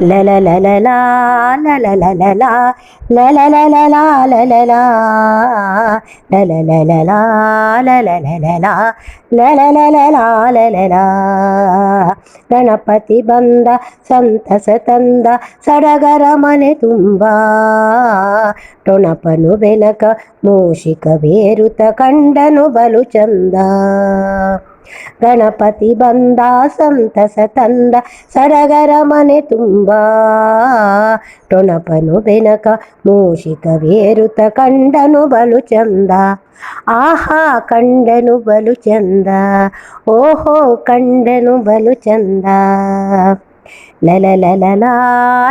లలలలలా లలలలలా లలలలలా లలలా లలలలలా లలలలలా లలలలలా లలలా ಗಣಪತಿ ಬಂದ ಸಂತಸ ತಂದ ಸಡಗರ ಮನೆ ತುಂಬ ಟೊಣಪನು ಬೆನಕ ಮೂಷಿಕ ಬೇರುತ ಕಂಡನು ಬಲು ಚಂದ ಗಣಪತಿ ಬಂದ ಸಂತಸ ತಂದ ಸಡಗರ ಮನೆ ತುಂಬ ಟೊಣಪನು ಬೆನಕ ಮೂಷಿಕ ಬೇರುತ ಕಂಡನು ಬಲು ಚಂದ ಆಹಾ ಕಂಡನು ಬಲು ಚಂದ ಓಹೋ ಕಂಡನು ಬಲು ಚಂದ ಲಲಲಲಲಾ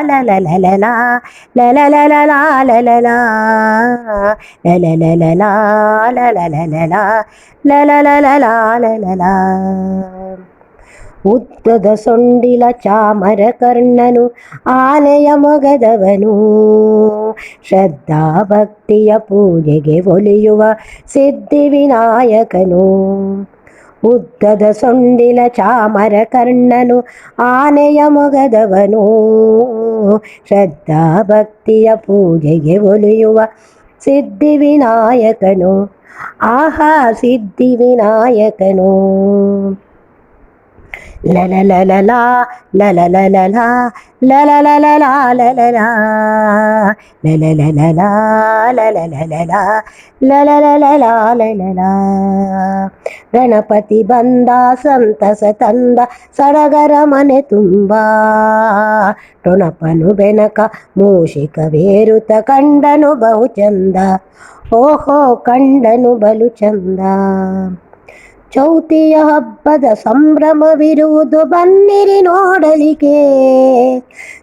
ಲಲಲಲಲಾ ಲಲಲಲಲಾ ಲಲಲಾ ಲಲಲಲಲಾ ಲಲಲಲಲಾ ಲಲಲಲಲಾ ಲಲಲಾ ಉದ್ದದ ಸೊಂಡಿಲ ಚಾಮರ ಕರ್ಣನು ಆನೆಯ ಮೊಗದವನು ಶ್ರದ್ಧಾ ಭಕ್ತಿಯ ಪೂಜೆಗೆ ಒಲಿಯುವ ಸಿದ್ಧಿ ವಿನಾಯಕನು ಉದ್ದದ ಸೊಂಡಿಲ ಚಾಮರ ಕರ್ಣನು ಆನೆಯ ಮೊಗದವನು ಶ್ರದ್ಧಾ ಭಕ್ತಿಯ ಪೂಜೆಗೆ ಒಲಿಯುವ ಸಿದ್ಧಿ ವಿನಾಯಕನು ಆಹಾ ಸಿದ್ಧಿ ವಿನಾಯಕನು ಲಲಲಲಲಾ ಲಲಲಲಲಾ ಲಲಲಲಲಾ ಲಲಲಾ ಲಲಲಲಲಾ ಲಲಲಲಲಾ ಲಲಲಲಲಾ ಲಲಲಾ ಗಣಪತಿ ಬಂದ ಸಂತಸ ತಂದ ಸಡಗರ ಮನೆ ತುಂಬ ಟೊಣಪನು ಬೆನಕ ಮೂಷಿಕ ಬೇರುತ ಕಂಡನು ಬಹು ಚಂದ ಓಹೋ ಕಂಡನು ಬಲು ಚಂದ ಚೌತಿಯ ಹಬ್ಬದ ಸಂಭ್ರಮವಿರುವುದು ಬನ್ನಿರಿ ನೋಡಲಿಕೆ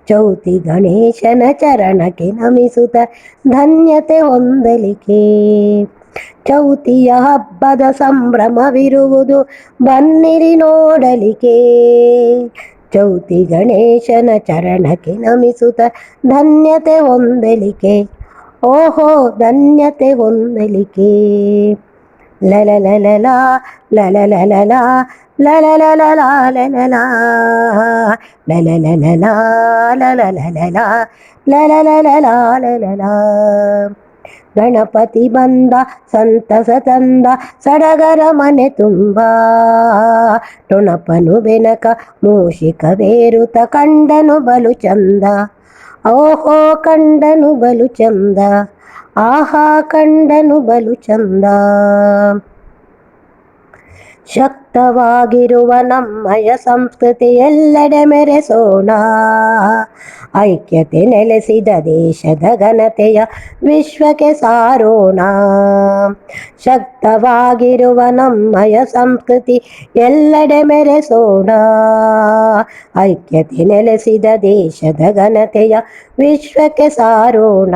ಚೌತಿ ಗಣೇಶನ ಚರಣಕ್ಕೆ ನಮಿಸುತ್ತ ಧನ್ಯತೆ ಹೊಂದಲಿಕೆ ಚೌತಿಯ ಹಬ್ಬದ ಸಂಭ್ರಮವಿರುವುದು ಬನ್ನಿರಿ ನೋಡಲಿಕೆ ಚೌತಿ ಗಣೇಶನ ಚರಣಕ್ಕೆ ನಮಿಸುತ್ತ ಧನ್ಯತೆ ಹೊಂದಲಿಕೆ ಓಹೋ, ಧನ್ಯತೆ ಹೊಂದಲಿಕೆ ಲಲಲಲಲಾ ಲಲಲಲಲಾ ಲಲಲಲಲಾ ಲಲಲಾ ಲಲಲಲಲಾ ಲಲಲಲಲಾ ಲಲಲಲಲಾ ಲಲಲಾ ಗಣಪತಿ ಬಂದ ಸಂತಸ ತಂದ ಸಡಗರ ಮನೆ ತುಂಬ ಟೊಣಪನು ಬೆನಕ ಮೂಷಿಕ ಬೇರುತ ಕಂಡನು ಬಲು ಚಂದ ఓహో కండను బలు చంద ఆహా కండను బలు చంద. ಶಕ್ತವಾಗಿರುವ ನಮ್ಮಯ ಸಂಸ್ಕೃತಿ ಎಲ್ಲೆಡೆ ಮೆರೆಸೋಣ. ಐಕ್ಯತೆ ನೆಲೆಸಿದ ದೇಶದ ಘನತೆಯ ವಿಶ್ವಕ್ಕೆ ಸಾರೋಣ. ಶಕ್ತವಾಗಿರುವ ನಮ್ಮಯ ಸಂಸ್ಕೃತಿ ಎಲ್ಲೆಡೆ ಮೆರೆಸೋಣ. ಐಕ್ಯತೆ ನೆಲೆಸಿದ ದೇಶದ ಘನತೆಯ ವಿಶ್ವಕ್ಕೆ ಸಾರೋಣ.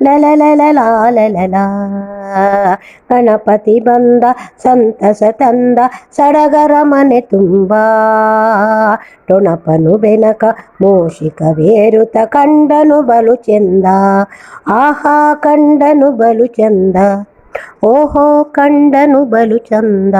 ಲಲಲಲಲಾ ಲಲಲಾ ಗಣಪತಿ ಬಂದ ಸಂತಸ ತಂದ ಸಡಗರ ಮನೆ ತುಂಬ ಟೊಣಪನು ಬೆನಕ ಮೂಷಿಕ ಬೇರುತ ಕಂಡನು ಬಲು ಚಂದ ಆಹಾ ಕಂಡನು ಬಲು ಚಂದ ಓಹೋ ಕಂಡನು ಬಲು ಚಂದ